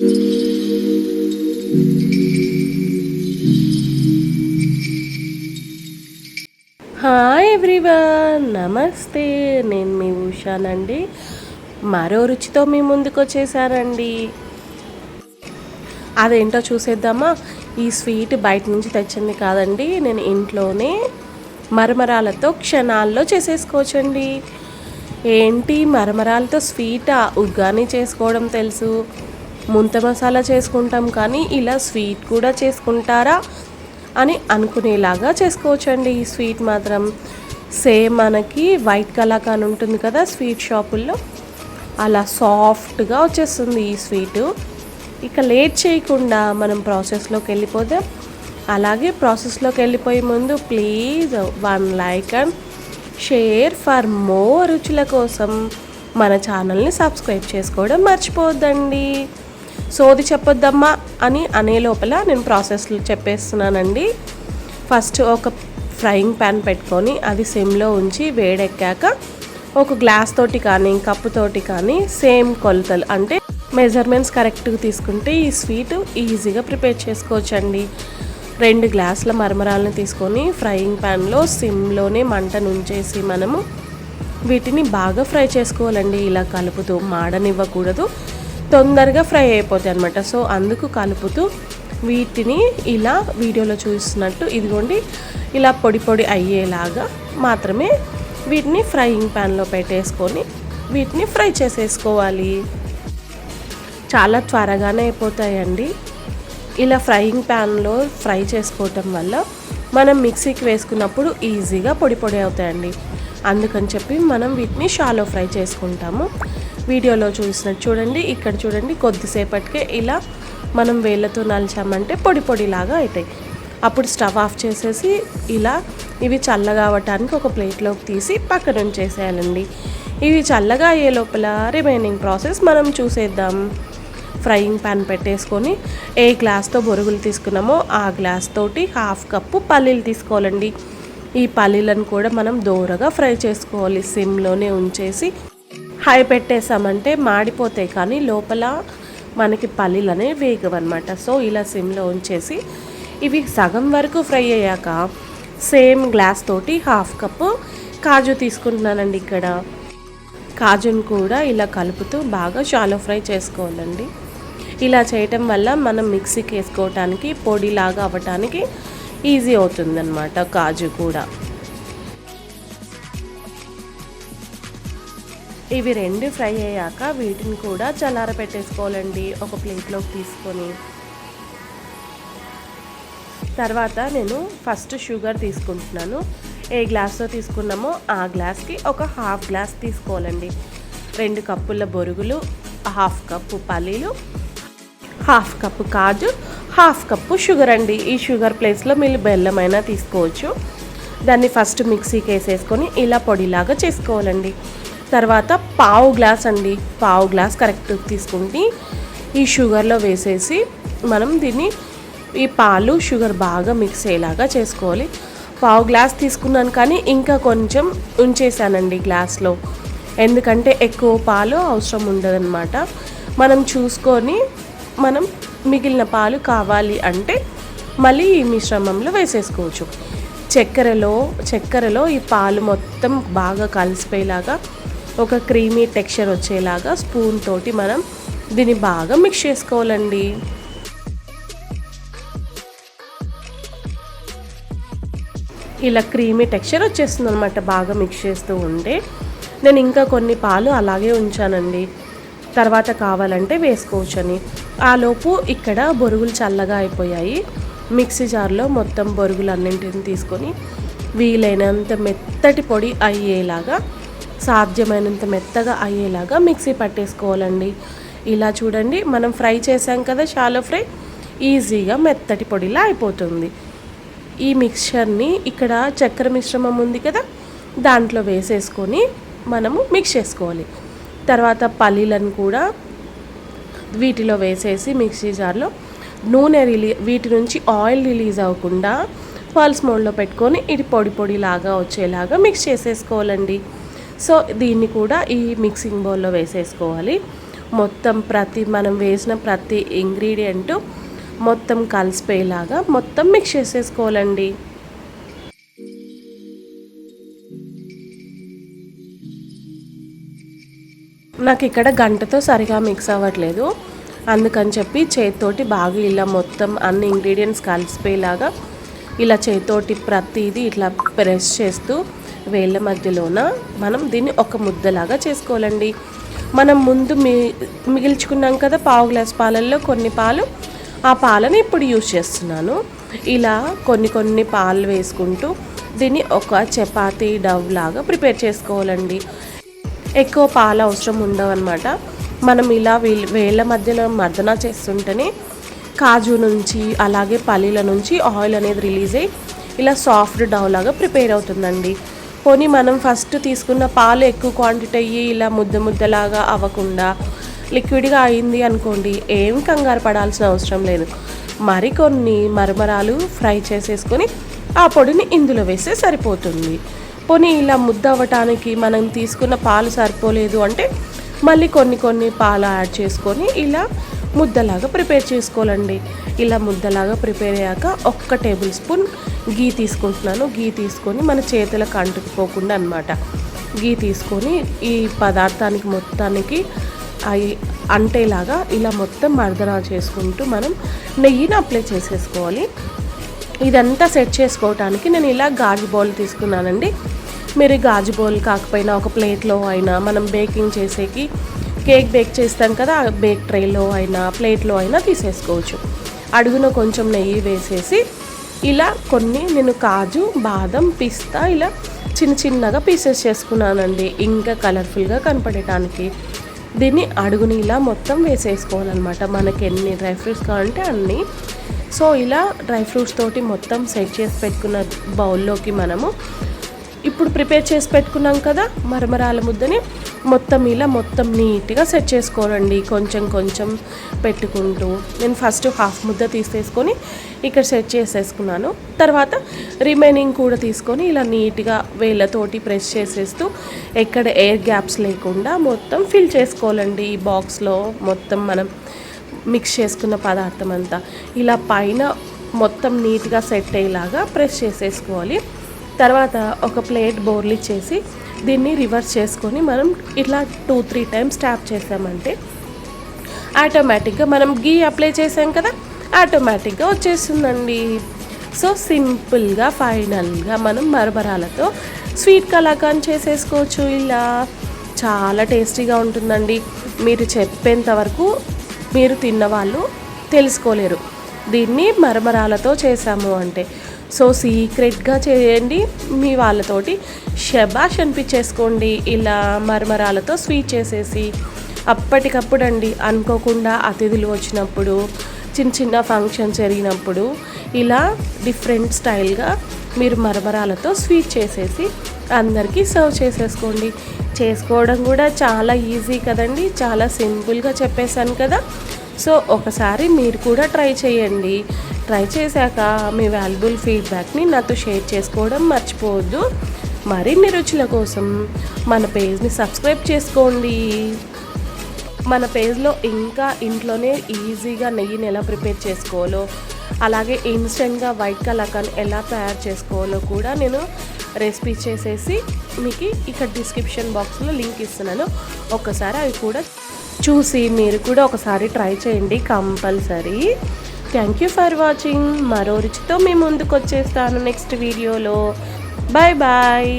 Hi everyone నమస్తే. నేను మీ ఉషానండి. మరో రుచితో మీ ముందుకు వచ్చేసానండి అదేంటో చూసేద్దామా? ఈ స్వీట్ బయట నుంచి తెచ్చింది కాదండి. నేను ఇంట్లోనే మరమరాలతో క్షణాల్లో చేసేసుకోవచ్చండి. ఏంటి మరమరాలతో స్వీటా? ఉగ్గాని చేసుకోవడం తెలుసు. ముంత మసాలా చేసుకుంటాం కానీ ఇలా స్వీట్ కూడా చేసుకుంటారా అని అనుకునేలాగా చేసుకోవచ్చండి. ఈ స్వీట్ మాత్రం సేమ్ మనకి వైట్ కలాకాన్ ఉంటుంది కదా స్వీట్ షాపుల్లో. అలా సాఫ్ట్గా వచ్చేస్తుంది ఈ స్వీటు. ఇక లేట్ చేయకుండా మనం ప్రాసెస్లోకి వెళ్ళిపోతే అలాగే ప్రాసెస్లోకి వెళ్ళిపోయే ముందు please one like and share for more రుచుల కోసం మన ఛానల్ని సబ్స్క్రైబ్ చేసుకోవడం మర్చిపోవద్దండి సోది చెప్పొద్దమ్మా అని అనే లోపల నేను ప్రాసెస్లు చెప్పేస్తున్నానండి. ఫస్ట్ ఒక ఫ్రైయింగ్ ప్యాన్ పెట్టుకొని అది సిమ్లో ఉంచి వేడెక్కాక ఒక గ్లాస్ తోటి కానీ కప్పుతోటి కానీ సేమ్ కొలతలు అంటే మెజర్మెంట్స్ కరెక్ట్గా తీసుకుంటే ఈ స్వీట్ ఈజీగా ప్రిపేర్ చేసుకోవచ్చండి. రెండు గ్లాసుల మరమరాలను తీసుకొని ఫ్రైయింగ్ ప్యాన్లో సిమ్లోనే మంట నుంచేసి మనము వీటిని బాగా ఫ్రై చేసుకోవాలండి. ఇలా కలుపుతూ మాడనివ్వకూడదు. తొందరగా ఫ్రై అయిపోతాయి అనమాట సో అందుకు కలుపుతూ వీటిని ఇలా వీడియోలో చూస్తున్నట్టు ఇదిగోండి ఇలా పొడి పొడి అయ్యేలాగా మాత్రమే వీటిని ఫ్రైయింగ్ ప్యాన్లో పెట్టేసుకొని వీటిని ఫ్రై చేసేసుకోవాలి. చాలా త్వరగానే అయిపోతాయండి. ఇలా ఫ్రైయింగ్ ప్యాన్లో ఫ్రై చేసుకోవటం వల్ల మనం మిక్సీకి వేసుకున్నప్పుడు ఈజీగా పొడి పొడి అవుతాయండి. అందుకని చెప్పి మనం వీటిని షాలో ఫ్రై చేసుకుంటాము. వీడియోలో చూసినట్టు చూడండి. ఇక్కడ చూడండి కొద్దిసేపటికే ఇలా మనం వేళ్ళతో నలిచామంటే పొడి పొడిలాగా అవుతాయి. అప్పుడు స్టవ్ ఆఫ్ చేసేసి ఇలా ఇవి చల్లగా అవ్వటానికి ఒక ప్లేట్లోకి తీసి పక్కన ఉంచేసేయాలండి. ఇవి చల్లగా అయ్యే లోపల రిమైనింగ్ ప్రాసెస్ మనం చూసేద్దాం. ఫ్రైయింగ్ ప్యాన్ పెట్టేసుకొని ఏ గ్లాస్తో బొరుగులు తీసుకున్నామో ఆ గ్లాస్ తోటి హాఫ్ కప్పు పల్లీలు తీసుకోవాలండి. ఈ పల్లీలను కూడా మనం దోరగా ఫ్రై చేసుకోవాలి. సిమ్లోనే ఉంచేసి హై పెట్టేసామంటే మాడిపోతాయి కానీ లోపల మనకి పల్లీలు అనేవి వేగవన్నమాట. సో ఇలా సిమ్లో ఉంచేసి ఇవి సగం వరకు ఫ్రై అయ్యాక సేమ్ గ్లాస్ తోటి హాఫ్ కప్పు కాజు తీసుకుంటున్నానండి ఇక్కడ. కాజును కూడా ఇలా కలుపుతూ బాగా షాలో ఫ్రై చేసుకోవాలండి. ఇలా చేయటం వల్ల మనం మిక్సీకి వేసుకోవటానికి పొడిలాగా అవ్వటానికి ఈజీ అవుతుందన్నమాట కాజు కూడా. ఇవి రెండు ఫ్రై అయ్యాక వీటిని కూడా చల్లార పెట్టేసుకోవాలండి. ఒక ప్లేట్లోకి తీసుకొని. తర్వాత నేను ఫస్ట్ షుగర్ తీసుకుంటున్నాను. ఏ గ్లాస్తో తీసుకున్నామో ఆ గ్లాస్కి ఒక హాఫ్ గ్లాస్ తీసుకోవాలండి. రెండు కప్పుల బొరుగులు హాఫ్ కప్పు పల్లీలు హాఫ్ కప్పు కాజు హాఫ్ కప్పు షుగర్ అండి. ఈ షుగర్ ప్లేస్లో మీరు బెల్లమైనా తీసుకోవచ్చు. దాన్ని ఫస్ట్ మిక్సీకి వేసేసుకొని ఇలా పొడిలాగా చేసుకోవాలండి. తర్వాత పావు గ్లాస్ అండి పావు గ్లాస్ కరెక్ట్ తీసుకుంటే ఈ షుగర్లో వేసేసి మనం దీన్ని ఈ పాలు షుగర్ బాగా మిక్స్ అయ్యేలాగా చేసుకోవాలి. పావు గ్లాస్ తీసుకున్నాను కానీ ఇంకా కొంచెం ఉంచేసానండి గ్లాస్లో. ఎందుకంటే ఎక్కువ పాలు అవసరం ఉండదన్నమాట. మనం చూసుకొని మనం మిగిలిన పాలు కావాలి అంటే మళ్ళీ ఈ మిశ్రమంలో వేసేసుకోవచ్చు. చక్కెరలో చక్కెరలో ఈ పాలు మొత్తం బాగా కలిసిపోయేలాగా ఒక క్రీమీ టెక్స్చర్ వచ్చేలాగా స్పూన్ తోటి మనం దీన్ని బాగా మిక్స్ చేసుకోవాలండి. ఇలా క్రీమీ టెక్స్చర్ వచ్చేస్తుంది అనమాట బాగా మిక్స్ చేస్తూ ఉంటే. నేను ఇంకా కొన్ని పాలు అలాగే ఉంచానండి. తర్వాత కావాలంటే వేసుకోవచ్చని. ఆలోపు ఇక్కడ బొరుగులు చల్లగా అయిపోయాయి. మిక్సీ జార్లో మొత్తం బొరుగులు అన్నింటిని తీసుకొని వీలైనంత మెత్తటి పొడి అయ్యేలాగా సాధ్యమైనంత మెత్తగా అయ్యేలాగా మిక్సీ పట్టేసుకోవాలండి. ఇలా చూడండి మనం ఫ్రై చేసాం కదా షాలో ఫ్రై ఈజీగా మెత్తటి పొడిలా అయిపోతుంది. ఈ మిక్చర్ని ఇక్కడ చక్కెర మిశ్రమం ఉంది కదా దాంట్లో వేసేసుకొని మనము మిక్స్ చేసుకోవాలి. తర్వాత పల్లీలను కూడా వీటిలో వేసేసి మిక్సీ జార్లో నూనె రిలీ వీటి నుంచి ఆయిల్ రిలీజ్ అవ్వకుండా పల్స్ మోడ్లో పెట్టుకొని ఇది పొడి పొడిలాగా వచ్చేలాగా మిక్స్ చేసేసుకోవాలండి. సో దీన్ని కూడా ఈ మిక్సింగ్ బౌల్లో వేసేసుకోవాలి. మొత్తం ప్రతి మనం వేసిన ప్రతి ఇంగ్రీడియంట్ మొత్తం కలిసిపోయేలాగా మొత్తం మిక్స్ చేసేసుకోవాలండి. నాకు ఇక్కడ గంటతో సరిగా మిక్స్ అవ్వట్లేదు. అందుకని చెప్పి చేతితోటి బాగా ఇలా మొత్తం అన్ని ఇంగ్రీడియంట్స్ కలిసిపోయేలాగా ఇలా చేతితోటి ప్రతిదీ ఇట్లా ప్రెస్ చేస్తూ వేళ్ళ మధ్యలోన మనం దీన్ని ఒక ముద్దలాగా చేసుకోవాలండి. మనం ముందు మి మిగిల్చుకున్నాం కదా పావు గ్లాస్ పాలల్లో కొన్ని పాలు. ఆ పాలను ఇప్పుడు యూజ్ చేస్తున్నాను. ఇలా కొన్ని కొన్ని పాలు వేసుకుంటూ దీన్ని ఒక చపాతి డవ్ లాగా ప్రిపేర్ చేసుకోవాలండి. ఎక్కువ పాలు అవసరం ఉండవన్నమాట. మనం ఇలా వీళ్ళ వేళ్ళ మధ్యలో మర్దన చేస్తుంటేనే కాజు నుంచి అలాగే పల్లీల నుంచి ఆయిల్ అనేది రిలీజ్ అయ్యి ఇలా సాఫ్ట్ డవ్ లాగా ప్రిపేర్ అవుతుందండి. పోనీ మనం ఫస్ట్ తీసుకున్న పాలు ఎక్కువ క్వాంటిటీ అయ్యి ఇలా ముద్ద ముద్దలాగా అవ్వకుండా లిక్విడ్గా అయింది అనుకోండి ఏం కంగారు పడాల్సిన అవసరం లేదు. మరికొన్ని మరమరాలు ఫ్రై చేసేసుకొని ఆ పొడిని ఇందులో వేస్తే సరిపోతుంది. పోనీ ఇలా ముద్ద అవ్వటానికి మనం తీసుకున్న పాలు సరిపోలేదు అంటే మళ్ళీ కొన్ని కొన్ని పాలు యాడ్ చేసుకొని ఇలా ముద్దలాగా ప్రిపేర్ చేసుకోవాలండి. ఇలా ముద్దలాగా ప్రిపేర్ అయ్యాక ఒక్క టేబుల్ స్పూన్ గీ తీసుకుంటున్నాను. గీ తీసుకొని మన చేతులకు అంటుకుపోకుండా అనమాట గీ తీసుకొని ఈ పదార్థానికి మొత్తానికి అవి అంటేలాగా ఇలా మొత్తం మర్దనా చేసుకుంటూ మనం నెయ్యిని అప్లై చేసేసుకోవాలి. ఇదంతా సెట్ చేసుకోవటానికి నేను ఇలా గాజు బౌల్ తీసుకున్నానండి. మీరు గాజు బౌల్ కాకపోయినా ఒక ప్లేట్లో అయినా మనం బేకింగ్ చేసేకి కేక్ బేక్ చేస్తాం కదా ఆ బేక్ ట్రేలో అయినా ప్లేట్లో అయినా తీసేసుకోవచ్చు. అడుగున కొంచెం నెయ్యి వేసేసి ఇలా కొన్ని నేను కాజు బాదం పిస్తా ఇలా చిన్న చిన్నగా పీసెస్ చేసుకున్నానండి. ఇంకా కలర్ఫుల్గా కనపడటానికి. దీన్ని అడుగుని ఇలా మొత్తం వేసేసుకోవాలన్నమాట. మనకి ఎన్ని డ్రై ఫ్రూట్స్ కావాలంటే అన్ని. సో ఇలా డ్రై ఫ్రూట్స్ తోటి మొత్తం సెట్ చేసి పెట్టుకున్న బౌల్లోకి మనము ఇప్పుడు ప్రిపేర్ చేసి పెట్టుకున్నాం కదా మరమరాల ముద్దని మొత్తం ఇలా మొత్తం నీట్గా సెట్ చేసుకోవాలండి. కొంచెం కొంచెం పెట్టుకుంటూ. నేను ఫస్ట్ హాఫ్ ముద్ద తీసేసుకొని ఇక్కడ సెట్ చేసేసుకున్నాను. తర్వాత రిమైనింగ్ కూడా తీసుకొని ఇలా నీట్గా వేళ్ళతోటి ప్రెస్ చేసేస్తూ ఎక్కడ ఎయిర్ గ్యాప్స్ లేకుండా మొత్తం ఫిల్ చేసుకోవాలండి. ఈ బాక్స్లో మొత్తం మనం మిక్స్ చేసుకున్న పదార్థం అంతా. ఇలా పైన మొత్తం నీట్గా సెట్ అయ్యేలాగా ప్రెస్ చేసేసుకోవాలి. తర్వాత ఒక ప్లేట్ బోర్లు చేసి దీన్ని రివర్స్ చేసుకొని మనం ఇట్లా టూ త్రీ టైమ్స్ ట్యాప్ చేసామంటే ఆటోమేటిక్గా మనం గీ అప్లై చేసాం కదా ఆటోమేటిక్గా వచ్చేస్తుందండి. సో సింపుల్గా ఫైనల్గా మనం మరమరాలతో స్వీట్ కలాకాన్ చేసేసుకోవచ్చు. ఇలా చాలా టేస్టీగా ఉంటుందండి. మీరు చెప్పేంత వరకు మీరు తిన్నవాళ్ళు తెలుసుకోలేరు. దీన్ని మరమరాలతో చేసాము అంటే సో సీక్రెట్గా చేయండి మీ వాళ్ళతోటి. షబాష్ అనిపించేసుకోండి ఇలా మరమరాలతో స్వీట్ చేసేసి. అప్పటికప్పుడు అండి అనుకోకుండా అతిథులు వచ్చినప్పుడు చిన్న చిన్న ఫంక్షన్ జరిగినప్పుడు ఇలా డిఫరెంట్ స్టైల్గా మీరు మరమరాలతో స్వీట్ చేసేసి అందరికీ సర్వ్ చేసేసుకోండి. చేసుకోవడం కూడా చాలా ఈజీ కదండి చాలా సింపుల్గా చెప్పేశాను కదా. సో ఒకసారి మీరు కూడా ట్రై చేయండి. ట్రై చేశాక మీ వాల్యుబుల్ ఫీడ్బ్యాక్ని నాతో షేర్ చేసుకోవడం మర్చిపోవద్దు. మరిన్ని రుచుల కోసం మన పేజ్ని సబ్స్క్రైబ్ చేసుకోండి. మన పేజ్లో ఇంకా ఇంట్లోనే ఈజీగా నెయ్యిని ఎలా ప్రిపేర్ చేసుకోవాలో అలాగే ఇన్స్టెంట్గా వైట్ కలాకాన్ ఎలా తయారు చేసుకోవాలో కూడా నేను రెసిపీ చేసేసి మీకు ఇక్కడ డిస్క్రిప్షన్ బాక్స్లో లింక్ ఇస్తున్నాను. ఒకసారి అవి కూడా చూసి మీరు కూడా ఒకసారి ట్రై చేయండి compulsory. Thank you for watching మరో రుచితో మీ ముందుకు వచ్చేస్తాను నెక్స్ట్ వీడియోలో బాయ్ బాయ్